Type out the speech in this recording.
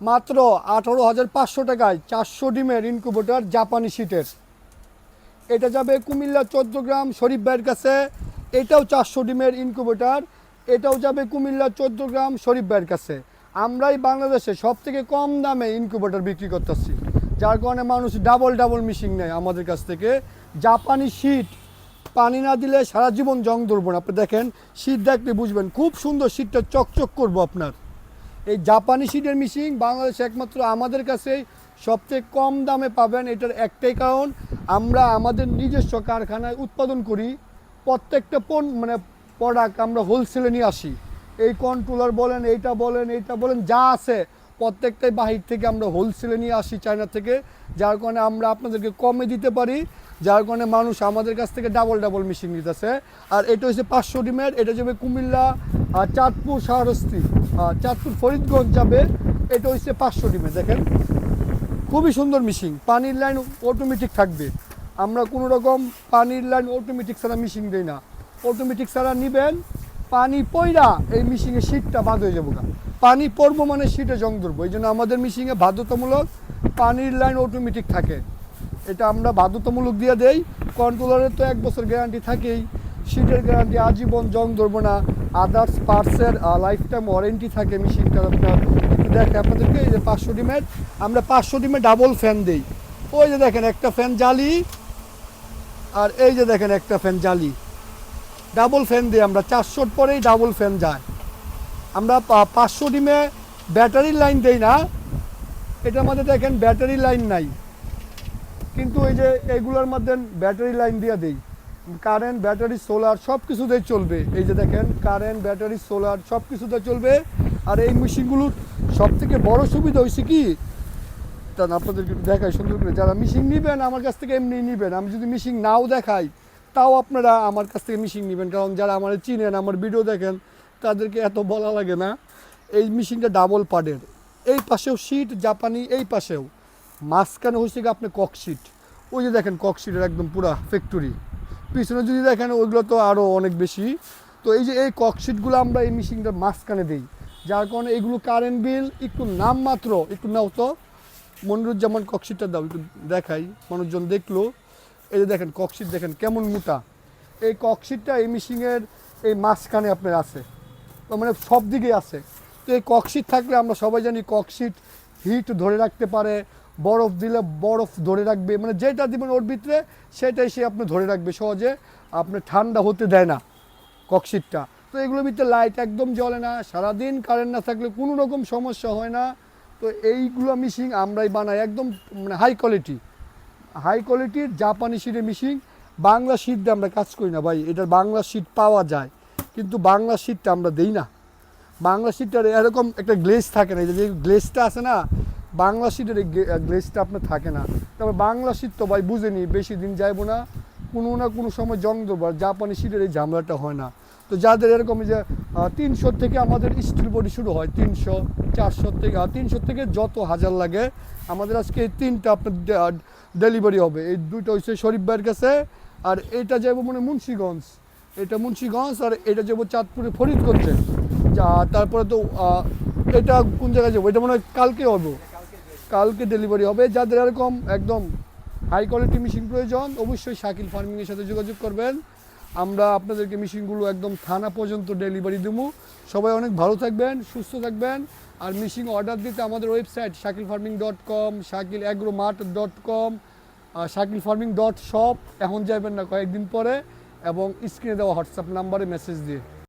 মাত্র আঠারো হাজার পাঁচশো টাকায় চারশো ডিমের ইনকুবেটর জাপানি শীটের এটা যাবে কুমিল্লা চোদ্দ গ্রাম, শরীফ ভাইয়ের কাছে। এটাও চারশো ডিমের ইনকুবেটর এটাও যাবে কুমিল্লা চোদ্দ গ্রাম, শরীফ ভাইয়ের কাছে। আমরাই বাংলাদেশে সব থেকে কম দামে ইনকুবেটর বিক্রি করতেছি। যার কারণে মানুষ ডাবল ডাবল মিশিং নেয় আমাদের কাছ থেকে। জাপানি শীট পানি না দিলে সারা জীবন জং ধরবো না। আপনি দেখেন, শীত দেখলে বুঝবেন, খুব সুন্দর শীতটা চকচক করব আপনার। এই জাপানি সিডের মিশিং বাংলাদেশে একমাত্র আমাদের কাছে সবচেয়ে কম দামে পাবেন, এটার একটাই কারণ, আমরা আমাদের নিজস্ব কারখানায় উৎপাদন করি, প্রত্যেকটা পণ মানে প্রোডাক্ট আমরা হোলসেলে নিয়ে আসি। এই কন্ট্রোলার বলেন, এইটা বলেন এইটা বলেন, যা আছে প্রত্যেকটাই বাহির থেকে আমরা হোলসেলে নিয়ে আসি চায়না থেকে, যার কারণে আমরা আপনাদেরকে কমে দিতে পারি, যার কারণে মানুষ আমাদের কাছ থেকে ডাবল ডাবল মেশিন নিতেছে। আর এটা হচ্ছে পাঁচশো ডিমের, এটা যাবে কুমিল্লা আর চাঁদপুর, শাহরস্তি আর চাঁদপুর, ফরিদগঞ্জ যাবে, এটা হচ্ছে পাঁচশো ডিমের, দেখেন। খুবই সুন্দর মিশিং পানির লাইন অটোমেটিক থাকবে। আমরা কোনো রকম পানির লাইন অটোমেটিক ছাড়া মিশিং দিই না। অটোমেটিক ছাড়া নিবেন, পানি পইরা এই মিশিংয়ে শীতটা বাদ হয়ে যাব। পানি পড়ব মানে শীতে জং ধরবো। এই জন্য আমাদের মিশিংয়ে বাধ্যতামূলক পানির লাইন অটোমেটিক থাকে। এটা আমরা বাধ্যতামূলক দিয়ে দেই। কন্ট্রোলারের তো এক বছর গ্যারান্টি থাকেই। শীতের গ্যারান্টি আজীবন জং ধরবো না। আদার্স পার্টসের লাইফ টাইম ওয়ারেন্টি থাকে মেশিনটার আপনার। একটু দেখে আপনাদেরকে, এই যে পাঁচশো ডিমের, আমরা পাঁচশো ডিমে ডাবল ফ্যান দিই। ওই যে দেখেন, একটা ফ্যান জালি, আর এই যে দেখেন, একটা ফ্যান জালি। ডাবল ফ্যান দিই আমরা। চারশোর পরেই ডাবল ফ্যান যায়। আমরা পাঁচশো ডিমে ব্যাটারির লাইন দেই না। এটার মধ্যে দেখেন ব্যাটারি লাইন নাই। কিন্তু এই যে এগুলোর মধ্যে ব্যাটারি লাইন দিয়ে দেই। কারেন্ট, ব্যাটারি, সোলার সব কিছুতেই চলবে। এই যে দেখেন, কারেন্ট, ব্যাটারি, সোলার সব কিছুতে চলবে। আর এই মেশিনগুলোর সব থেকে বড় সুবিধা হয়েছে কি? তা না, আপনাদেরকে দেখাই সুন্দর করে। যারা মিশিং নেবেন, আমার কাছ থেকে এমনি নেবেন। আমি যদি মিশিং নাও দেখাই, তাও আপনারা আমার কাছ থেকে মিশিং নেবেন। কারণ যারা আমার চিনেন, আমার ভিডিও দেখেন তাদেরকে এত বলা লাগে না, এই মিশিংটা ডাবল পাডের এই পাশেও শীট জাপানি এই পাশেও। মাঝখানে হচ্ছে আপনি ককশিট ওই যে দেখেন ককশিটের একদম পুরা ফ্যাক্টরি পিছনে যদি দেখেন ওইগুলো তো আরও অনেক বেশি। তো এই যে এই ককশিটগুলো আমরা এই মিশিংটার মাঝখানে দিই। যার কারণে এগুলো কারেন্ট বিল একটু নামমাত্র একটু নাও তো। মনিরুজ্জামান ককশিটটা দাও, একটু দেখাই। মানুষজন দেখল। এই যে দেখেন ককশিট দেখেন কেমন মোটা। এই ককশিটটা এই মিশিংয়ের এই মাঝখানে আপনার আছে। মানে সব দিকে আছে। তো এই ককশিট থাকলে আমরা সবাই জানি ককশিট হিট ধরে রাখতে পারে, বরফ দিলে বরফ ধরে রাখবে মানে যেটা দিবেন ওর ভিতরে সেটাই সে আপনি ধরে রাখবে সহজে, আপনি ঠান্ডা হতে দেয় না ককশিটটা তো এগুলোর ভিতরে লাইট একদম জ্বলে না, সারাদিন কারেন্ট না থাকলে কোনো রকম সমস্যা হয় না। তো এইগুলো মিশিং আমরাই বানাই, একদম মানে হাই কোয়ালিটি হাই কোয়ালিটির জাপানি শিটের মিশিং বাংলা শিট দিয়ে আমরা কাজ করি না ভাই, এটার বাংলা শিট পাওয়া যায়। কিন্তু বাংলা শিটটা আমরা দেই না। বাংলা শিটটার এরকম একটা গ্লেজ থাকে না যে গ্লেজটা আছে না, বাংলা শিটের গ্লেজটা আপনার থাকে না। তবে বাংলা শিট তো ভাই বুঝেনি, বেশি দিন যাইবো না, কোনো না কোনো সময় জং দেবো, আর জাপানি শিটের এই ঝামেলাটা হয় না। তো যাদের এরকম যে তিনশো থেকে আমাদের স্টিল বডি শুরু হয়, তিনশো, চারশো থেকে তিনশো থেকে যত হাজার লাগে, আমাদের আজকে এই তিনটা আপনার ডেলিভারি হবে। এই দুটো হচ্ছে শরীফ ভাইয়ের কাছে, আর এটা যাব মানে মুন্সিগঞ্জ। এটা মুন্সিগঞ্জ আর এটা যাব চাঁদপুরে ফরিদগঞ্জে। যা, তারপরে তো এটা কোন জায়গায় যাব? এটা মনে হয় কালকে হবে। কালকে ডেলিভারি হবে। যাদের এরকম একদম হাই কোয়ালিটি মেশিন প্রয়োজন, অবশ্যই শাকিল ফার্মিংয়ের সাথে যোগাযোগ করবেন। আমরা আপনাদেরকে মেশিনগুলো একদম থানা পর্যন্ত ডেলিভারি দেবো। সবাই অনেক ভালো থাকবেন, সুস্থ থাকবেন। আর মেশিন অর্ডার দিতে আমাদের website Shakil farming dot com Shakil agro mart dot com Shakil farming dot shop এখন যাবেন না কয়েকদিন পরে। এবং স্ক্রিনে দেওয়া হোয়াটসঅ্যাপ নাম্বারে মেসেজ দিয়ে।